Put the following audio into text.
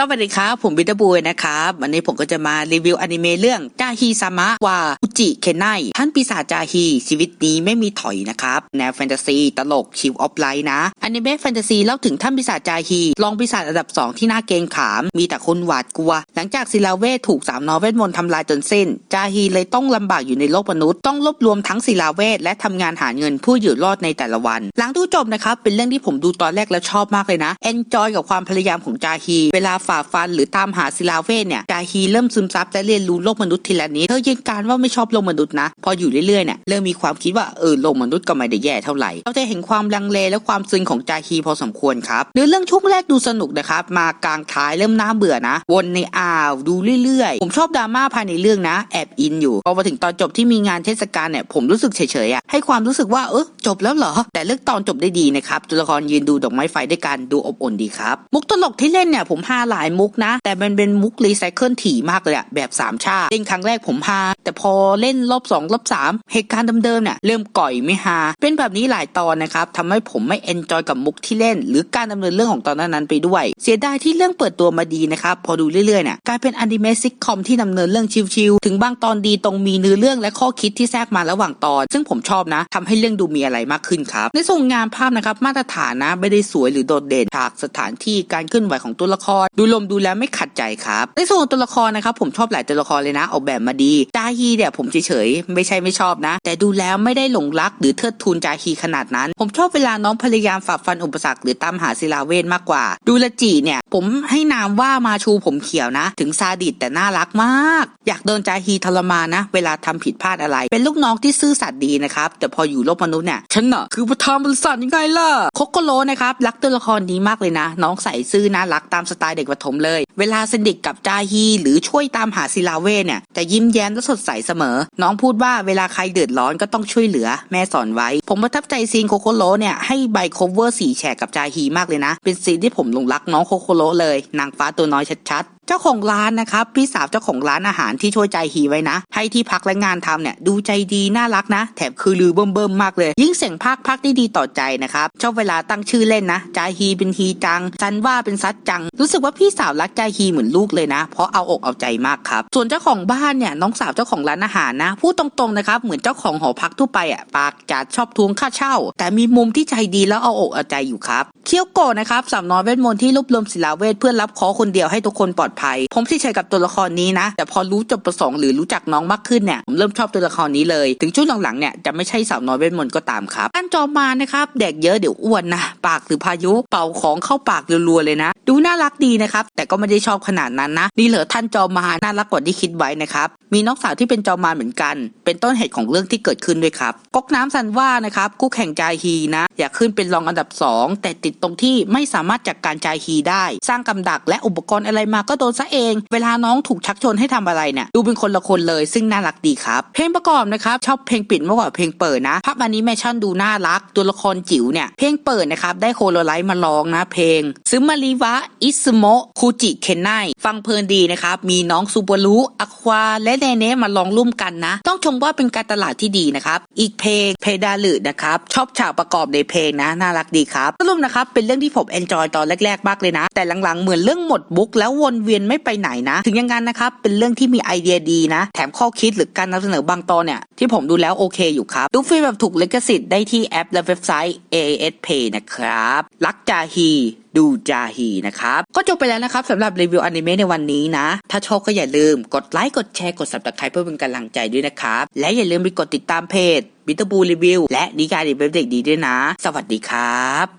สวัสดีครับผมบิตาบูยนะครับวันนี้ผมก็จะมารีวิวอนิเมะเรื่องจ้าฮีซามะว่าอุ จิเคนไนท่านปีศาจจาฮี ชีวิตนี้ไม่มีถอยนะครับ แนวแฟนตาซีตลกชิวออฟไลท์นะอนิเมะแฟนตาซีเล่าถึงท่านปีศาจจาฮีรองปีศาจอันดับ2ที่น่าเกรงขาม มีแต่คนหวาดกลัว หลังจากศิลาเวทถูกสามนอเวทมนต์ทำลายจนสิ้น จาฮีเลยต้องลำบากอยู่ในโลกมนุษย์ต้องรวบรวมทั้งศิลาเวทและทำงานหาเงินผู้อยู่รอดในแต่ละวัน หลังดูจบนะครับเป็นเรื่องที่ผมดูตอนแรกแล้วชอบมากเลยนะเอนจอยกับความพยายามของจาฮีเวลาฝ่าฟันหรือตามหาศิลาเวทเนี่ยจาฮีเริ่มซึมซับและเรียนรู้โลกมนุษย์ทีละนิดเธอยืนการว่าไม่ชอบโลกมนุษย์นะ พออยู่เรื่อยๆเนี่ยเริ่มมีความคิดว่าเออโลกมนุษย์ก็ไม่ได้แย่เท่าไหร่เราจะเห็นความลังเลและความซึนของจาฮีพอสมควรครับเนื้อเรื่องช่วงแรกดูสนุกนะครับมากลางท้ายเริ่มน่าเบื่อนะ วนในอ่าวดูเรื่อยๆ ผมชอบดราม่าภายในเรื่องนะ แอบอินอยู่พอมาถึงตอนจบที่มีงานเทศกาลเนี่ยผมรู้สึกเฉยๆอะให้ความรู้สึกว่าเออจบแล้วเหรอ แต่เลือกตอนจบได้ดีนะครับตัวละครยืนดูดอกไม้ไฟด้วยกันดูอบอุ่นดีครับ มุกตลกที่เล่นเนี่ยผมฮาหลายมุกนะ แต่มันเป็นมุกรีไซเคิลถี่มากเลยอะแบบสามชาติเล่นครั้งแรกผมฮาแต่พอเล่นรอบสองรอบสามเหตุการณ์เดิมๆเนี่ยเริ่มก่อยไม่ฮาเป็นแบบนี้หลายตอนนะครับทำให้ผมไม่เอนจอยกับมุกที่เล่น หรือการดำเนินเรื่องของตอนนั้นๆไปด้วย เสียดายที่เรื่องเปิดตัวมาดีนะครับพอดูเรื่อยๆเนี่ยกลายเป็นอนิเมะซิกคอมที่ดำเนินเรื่องชิวๆถึงบางตอนดีตรงมีเนื้อเรื่องและข้อคิดที่แทรกมาระหว่างตอน ซึ่งผมชอบนะทำให้เรื่องดูมีอะไรมากขึ้นครับในส่วนงานภาพนะครับมาตรฐานนะไม่ได้สวยหรือโดดเด่นฉากสถานที่การเคลื่อนไหวของตัวละคร ดูลมดูแล้วไม่ขัดใจครับในส่วนตัวละครนะครับผมชอบหลายตัวละครเลยนะออกแบบมาดีจาฮีเนี่ยผมเฉยๆไม่ใช่ไม่ชอบนะ แต่ดูแล้วไม่ได้หลงรักหรือเทิดทูนจาฮีขนาดนั้น ผมชอบเวลาน้องพยายามฝ่าฟันอุปสรรคหรือตามหาศิลาเวทมากกว่า ดูละจีเนี่ยผมให้นามว่ามาชูผมเขียวนะ ถึงซาดิสแต่น่ารักมาก อยากโดนจาฮีทรมานนะ เวลาทำผิดพลาดอะไร เป็นลูกน้องที่ซื่อสัตย์ดีนะครับ แต่พออยู่โลกมนุษย์เนี่ยฉันน่ะคือประธานบริษัทยังไงล่ะโคโกโรนะครับรักตัวละครนี้มากเลยนะ น้องใส่ซื่อน่ารักตามสไตล์เด็กประถมเลย เวลาสนิทกับจาฮี หรือช่วยตามหาศิลาเวเนี่ยจะยิ้มแย้มและสดใสเสมอ น้องพูดว่าเวลาใครเดือดร้อนก็ต้องช่วยเหลือ แม่สอนไว้ ผมประทับใจซีนโคโคโรเนี่ยให้ใบโคเวอร์สีแฉกกับจาฮีมากเลยนะ เป็นซีนที่ผมหลงรักน้องโคโคโโลเลยนางฟ้าตัวน้อยชัด เจ้าของร้านนะครับพี่สาวเจ้าของร้านอาหารที่ช่วยใจฮีไว้นะ ให้ที่พักและงานทำเนี่ยดูใจดีน่ารักนะ แถมคือลือเบิ่มๆมากเลย ยิ่งเสียงภาคพักได้ดีต่อใจนะครับชอบเวลาตั้งชื่อเล่นนะใจฮีเป็นฮีจังซันว่าเป็นซัดจัง รู้สึกว่าพี่สาวรักใจฮีเหมือนลูกเลยนะ เพราะเอาอกเอาใจมากครับ ส่วนเจ้าของบ้านเนี่ยน้องสาวเจ้าของร้านอาหารนะพูดตรงๆนะครับเหมือนเจ้าของหอพักทั่วไปอะปากจัดชอบทวงค่าเช่า แต่มีมุมที่ใจดีแล้วเอาอกเอาใจอยู่ครับเคียวโกะนะครับสามน้อยเวทมนต์ที่รวบรวมศิลาเวทเพื่อรับขอคนเดียวให้ทุกคนปลอดภัย ผมที่เฉยกับตัวละครนี้นะ แต่พอรู้จุดประสงค์หรือรู้จักน้องมากขึ้นเนี่ยผมเริ่มชอบตัวละครนี้เลย ถึงช่วงหลังๆเนี่ยจะไม่ใช่สาวน้อยเวทมนต์ก็ตามครับอันจอมานะครับเด็กเยอะเดี๋ยวอ้วนนะปากหรือพายุเป่าของเข้าปากรัวๆเลยนะ ดูน่ารักดีนะครับแต่ก็ไม่ได้ชอบขนาดนั้นนะนี่เหรอท่านจอมาน่ารักกว่าที่คิดไว้นะครับมีน้องสาวที่เป็นจอมารเหมือนกัน เป็นต้นเหตุของเรื่องที่เกิดขึ้นด้วยครับก๊กน้ำซันว่านะครับคู่แข่งจาฮีนะ อยากขึ้นเป็นรองอันดับ 2 แต่ติดตรงที่ไม่สามารถจัดกการจาฮีได้ สร้างกำดักและอุปกรณ์อะไรมาก็โดนซะเอง เวลาน้องถูกชักชวนให้ทำอะไรเนี่ยดูเป็นคนละคนเลยซึ่งน่ารักดีครับ เพลงประกอบนะครับชอบเพลงปิดมากกว่าเพลงเปิดนะภาพอันนี้แมชั่นดูน่ารัก ตัวละครจิ๋วเนี่ยเพลงเปิดนะครับได้โคโรไลท์มาร้องนะเพลงซึมาริวะอิสโมะคูจิเคนไนฟังเพลินดีนะครับมีน้องซูบารุอควาและเนเน่มาร้องร่วมกันนะ ต้องชมว่าเป็นการตลาดที่ดีนะครับอีกเพลงเพดาลืดนะครับชอบฉากประกอบในเพลงนะ น่ารักดีครับสรุปนะครับ เป็นเรื่องที่ผมเอนจอยตอนแรกๆ มากเลยนะ แต่หลังๆ เหมือนเรื่องหมดบุ๊กแล้ววนเวียนไม่ไปไหนนะ ถึงอย่างนั้นนะครับ เป็นเรื่องที่มีไอเดียดีนะ แถมข้อคิดหรือการนำเสนอบางตอนเนี่ย ที่ผมดูแล้วโอเคอยู่ครับ ดูฟรีแบบถูกลิขสิทธิ์ได้ที่แอปและเว็บไซต์ AAS Pay นะครับ รักจาฮีดูจาฮีนะครับ ก็จบไปแล้วนะครับสำหรับรีวิวอนิเมะในวันนี้นะ ถ้าชอบก็อย่าลืมกดไลค์กดแชร์กด subscribe เพื่อเป็นกำลังใจด้วยนะครับ และอย่าลืมไปกดติดตามเพจบิทบูรีวิวและนิการดีเว็บเด็กดีด้วยนะ สวัสดีครับ